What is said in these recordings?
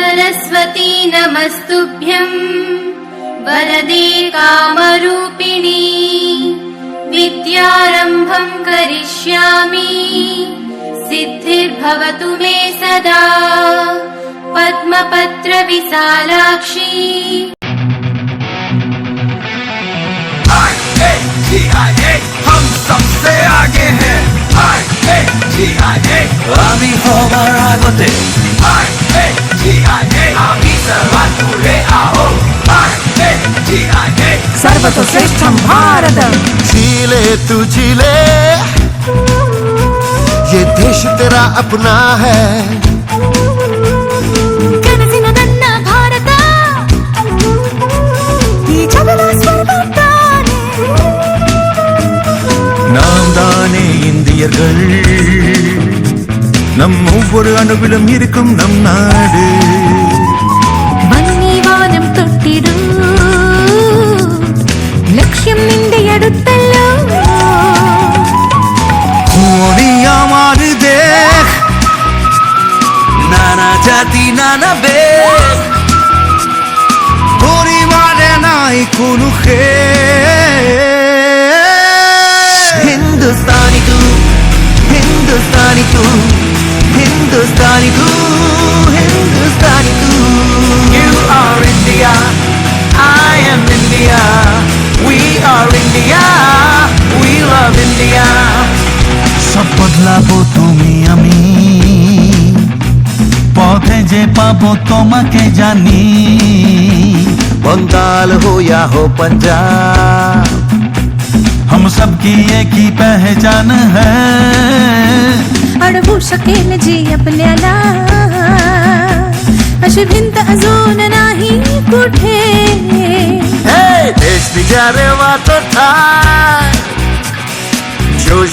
सरस्वती नमस्तुभ्यम् वरदे कामरूपिणी। विद्यारम्भम् करिष्यामि। सिद्धिर्भवतु मे सदा। पद्मपत्रविशालाक्षी। हम सबसे आगे हैं। आई ए जी आई सर्वतो श्रेष्ठं भारतं झीले तू झीले ये देश तेरा अपना है நாம் தானே இந்தியர்கள். நம் ஒவ்வொரு அணுவிலும் இருக்கும் நம் நாடு. পরিবারে মানে নাই কোনো খে হিন্দুস্তানি তু হিন্দুস্তানি তু হিন্দুস্তানি তু হিন্দুস্তানি তু। You are India I am India we are India we love India সব বদলাবো তুমি আমি। যে পাবো के जानी बंगाल हो या हो पंजाब हम सबकी एक ही पहचान है। अड़बू शकेन जी अपने अशी तो अजून नाही कुठे देश वातो जोश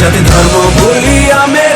जग धर्म भूलिया मेरा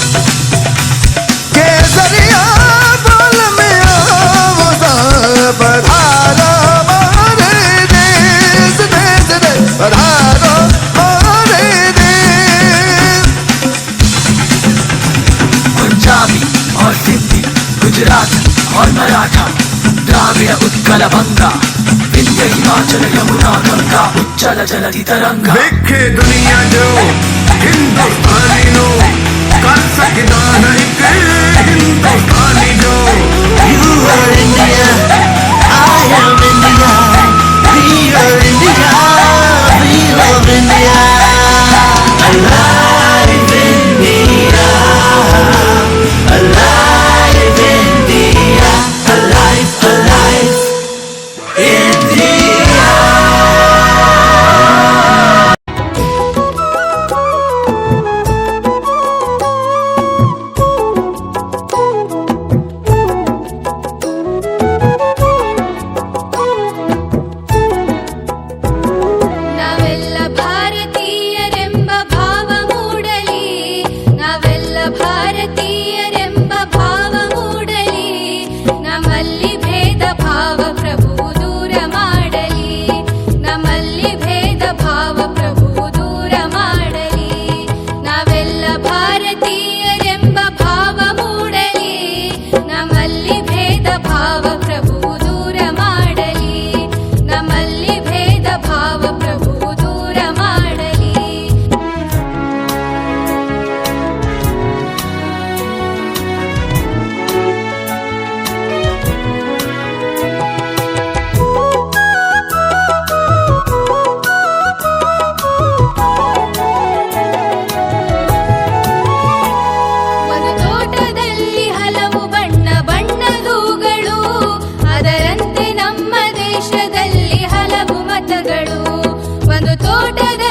पंजाबी और सिंधी, गुजराती और मराठा, द्राविड़ उत्कल बंगा विंध्य हिमाचल यमुना गंगा, उच्चल जलधि तरंगा। देखे दुनिया जो हिंदुस्तानी போட்டது